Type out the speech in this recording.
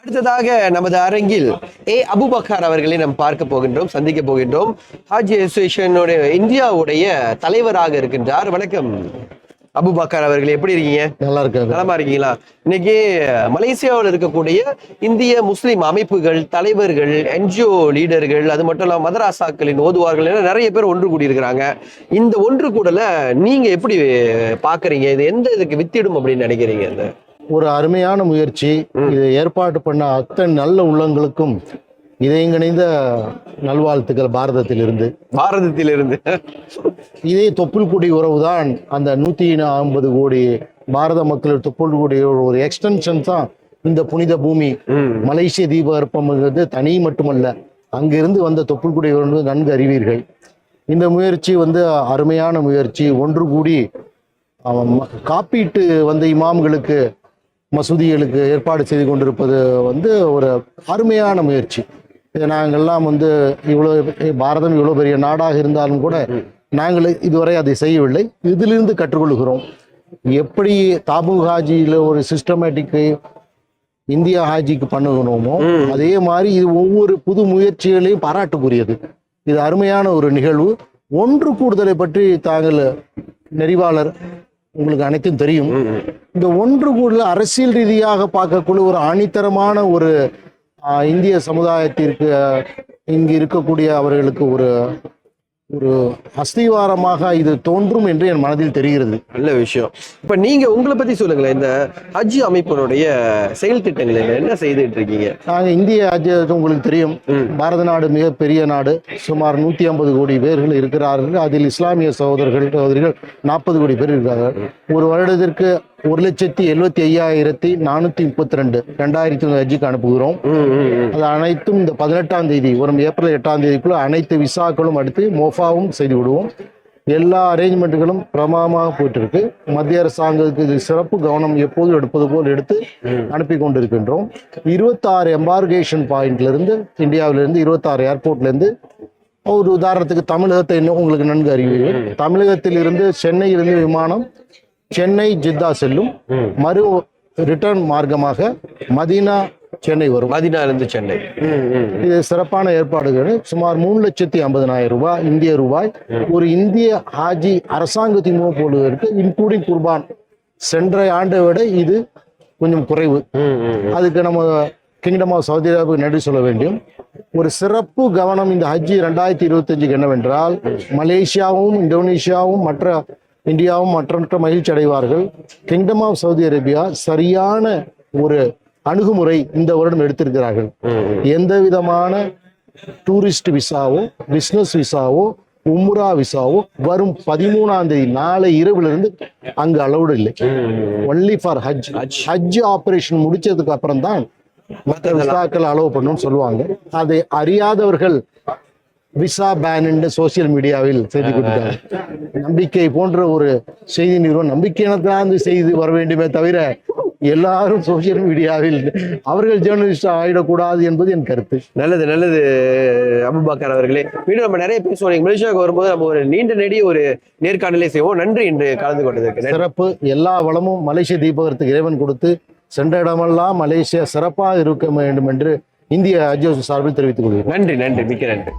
அடுத்ததாக நமது அரங்கில் ஏ. அபுபக்கர் அவர்களை நாம் பார்க்க போகின்றோம் சந்திக்க போகின்றோம். ஹாஜி அசோசியேஷனுடைய இந்தியாவுடைய தலைவராக இருக்கின்றார். வணக்கம். அபுபக்கர் அவர்கள் எப்படி இருக்கீங்க? நல்லா இருக்காங்க. நலமா இருக்கீங்களா? இன்னைக்கு மலேசியாவில் இருக்கக்கூடிய இந்திய முஸ்லிம் அமைப்புகள் தலைவர்கள் என்ஜிஓ லீடர்கள் அது மட்டும் இல்லாம மதராசாக்களின் ஓதுவார்கள் என நிறைய பேர் ஒன்று கூடியிருக்கிறாங்க. இந்த ஒன்று கூடல நீங்க எப்படி பாக்குறீங்க இது எந்த இதுக்கு வித்திடும் அப்படின்னு நினைக்கிறீங்க? இந்த ஒரு அருமையான முயற்சி. இது ஏற்பாடு பண்ண அத்தனை நல்ல உள்ளங்களுக்கும் இதயங்கணிந்த நல்வாழ்த்துக்கள் பாரதத்திலிருந்து. பாரதத்திலிருந்து. இதே தொப்புள் கொடி உறவு தான் அந்த நூத்தி ஐம்பது கோடி பாரத மக்கள் தொப்புள் கொடி ஒரு எக்ஸ்டென்ஷன் தான் இந்த புனித பூமி. மலேசிய தீபகற்பம்ங்கிறது தனி மட்டுமல்ல அங்கிருந்து வந்த தொப்புள் கொடி உறவு நன்கு அறிவீர்கள். இந்த முயற்சி வந்து அருமையான முயற்சி. ஒன்று கூடி காப்பீட்டு வந்த இமாம்களுக்கு மசூதிகளுக்கு ஏற்பாடு செய்து கொண்டிருப்பது வந்து ஒரு அருமையான முயற்சி. இதை நாங்கள்லாம் வந்து இவ்வளோ பாரதம் இவ்வளோ பெரிய நாடாக இருந்தாலும் கூட நாங்கள் இதுவரை அதை செய்யவில்லை. இதிலிருந்து கற்றுக்கொள்கிறோம். எப்படி தாபு ஹாஜியில் ஒரு சிஸ்டமேட்டிக் இந்தியா ஹாஜிக்கு பண்ணுகிறோமோ அதே மாதிரி இது ஒவ்வொரு புது முயற்சிகளையும் பாராட்டுக்குரியது. இது அருமையான ஒரு நிகழ்வு. ஒன்று கூடுதலை பற்றி தாங்கள் நெறிவாளர் உங்களுக்கு அனைத்தும் தெரியும். இந்த ஒன்று கூடுதல் அரசியல் ரீதியாக பார்க்கக்கூடிய ஒரு ஆணித்தரமான ஒரு இந்திய சமுதாயத்திற்கு இங்கு இருக்கக்கூடிய அவர்களுக்கு ஒரு ஒரு அஸ்திவாரமாக இது தோன்றும் என்று என் மனதில் தெரிகிறது. நல்ல விஷயம். இப்ப நீங்க உங்களை பத்தி சொல்லுங்களேன். இந்த ஹஜ் அமைப்பினுடைய செயல் திட்டங்கள் என்ன? செய்துட்டு இருக்கீங்க? நாங்கள் இந்திய ராஜ்யம் உங்களுக்கு தெரியும். பாரத நாடு மிகப்பெரிய நாடு. சுமார் நூற்றி ஐம்பது கோடி பேர்கள் இருக்கிறார்கள். அதில் இஸ்லாமிய சகோதரர்கள் சகோதரிகள் நாற்பது கோடி பேர் இருக்கிறார்கள். ஒரு வருடத்திற்கு ஒரு லட்சத்தி எழுபத்தி ஐயாயிரத்தி நானூற்றி முப்பத்தி ரெண்டு ரெண்டாயிரத்தி ஹஜ்ஜுக்கு அனுப்புகிறோம். அது அனைத்தும் இந்த பதினெட்டாம் தேதி வரும் ஏப்ரல் எட்டாம் தேதிக்குள்ள அனைத்து விசாக்களும் அடுத்து மோஃபாவும் செய்து விடுவோம். எல்லா அரேஞ்ச்மெண்ட்டுகளும் பிரமாதமாக போயிட்டு இருக்கு மத்திய அரசாங்கத்துக்கு சிறப்பு கவனம் எப்போதும் எடுப்பது போல் எடுத்து அனுப்பி கொண்டிருக்கின்றோம். இருபத்தாறு எம்பார்கேஷன் பாயிண்ட்ல இருந்து இந்தியாவிலிருந்து இருபத்தாறு ஏர்போர்ட்ல இருந்து ஒரு உதாரணத்துக்கு தமிழகத்தை இன்னும் உங்களுக்கு நன்கு அறிவீர்கள் தமிழகத்திலிருந்து சென்னையிலிருந்து விமானம் சென்னை ஜித்தா செல்லும். மறு ரிட்டர்ன் மார்க்கமாக மதீனா சென்னை வரும். மதினால இருந்து சென்னை. இது சிறப்பான ஏற்பாடுகள். சுமார் மூணு லட்சத்தி ஐம்பதனாயிரம் ரூபாய் இந்திய ரூபாய். ஒரு இந்திய ஹாஜி அரசாங்கத்தின் மூலம் போடுவதற்கு இன்க்ளூடிங் குர்பான். சென்ற ஆண்டை விட இது கொஞ்சம் குறைவு. அதுக்கு நம்ம கிங்டம் ஆஃப் சவுதி அரேபியா நன்றி சொல்ல வேண்டும். ஒரு சிறப்பு கவனம் இந்த ஹஜ்ஜி ரெண்டாயிரத்தி இருபத்தஞ்சுக்கு என்னவென்றால் மலேசியாவும் இந்தோனேஷியாவும் மற்ற இந்தியாவும் மற்ற மகிழ்ச்சி அடைவார்கள். கிங்டம் ஆஃப் சவுதி அரேபியா சரியான ஒரு அணுகுமுறை இந்த வருடம் எடுத்திருக்கிறார்கள். எந்த விதமான டூரிஸ்ட் விசாவோ பிசினஸ் விசாவோ உம்ரா விசாவோ வரும் பதிமூணாம் தேதி நாளை இரவுல இருந்து அங்கு அலௌடு இல்லை. Only for Hajj Hajj operation முடிச்சதுக்கு அப்புறம் தான் மற்ற விசாக்கள் அலோவ் பண்ணணும்னு சொல்லுவாங்க. அதை அறியாதவர்கள் விசா பேன் சோசியல் மீடியாவில் செய்தி கொடுத்தாங்க நம்பிக்கை போன்ற ஒரு செய்தி நிறுவனம் நம்பிக்கையினத்தான் செய்தி வர வேண்டுமே தவிர எல்லாரும் சோசியல் மீடியாவில் அவர்கள் ஜேர்னலிஸ்ட் ஆயிடக்கூடாது என்பது என் கருத்து. நல்லது நல்லது அபுபாக்கர் அவர்களே. மீண்டும் நம்ம நிறைய பேசுவோம் நீங்க மலேசியாவுக்கு வரும்போது நம்ம ஒரு நீண்ட நெடிய ஒரு நேர்காணலே செய்வோம். நன்றி என்று கலந்து கொண்டதற்கு. சிறப்பு. எல்லா வளமும் மலேசிய தீபகத்துக்கு இறைவன் கொடுத்து சென்ற இடமெல்லாம் மலேசியா சிறப்பாக இருக்க வேண்டும் என்று இந்திய அஜோஸ் சார்பில் தெரிவித்துக் கொள்கிறேன். நன்றி நன்றி. மிக்க நன்றி.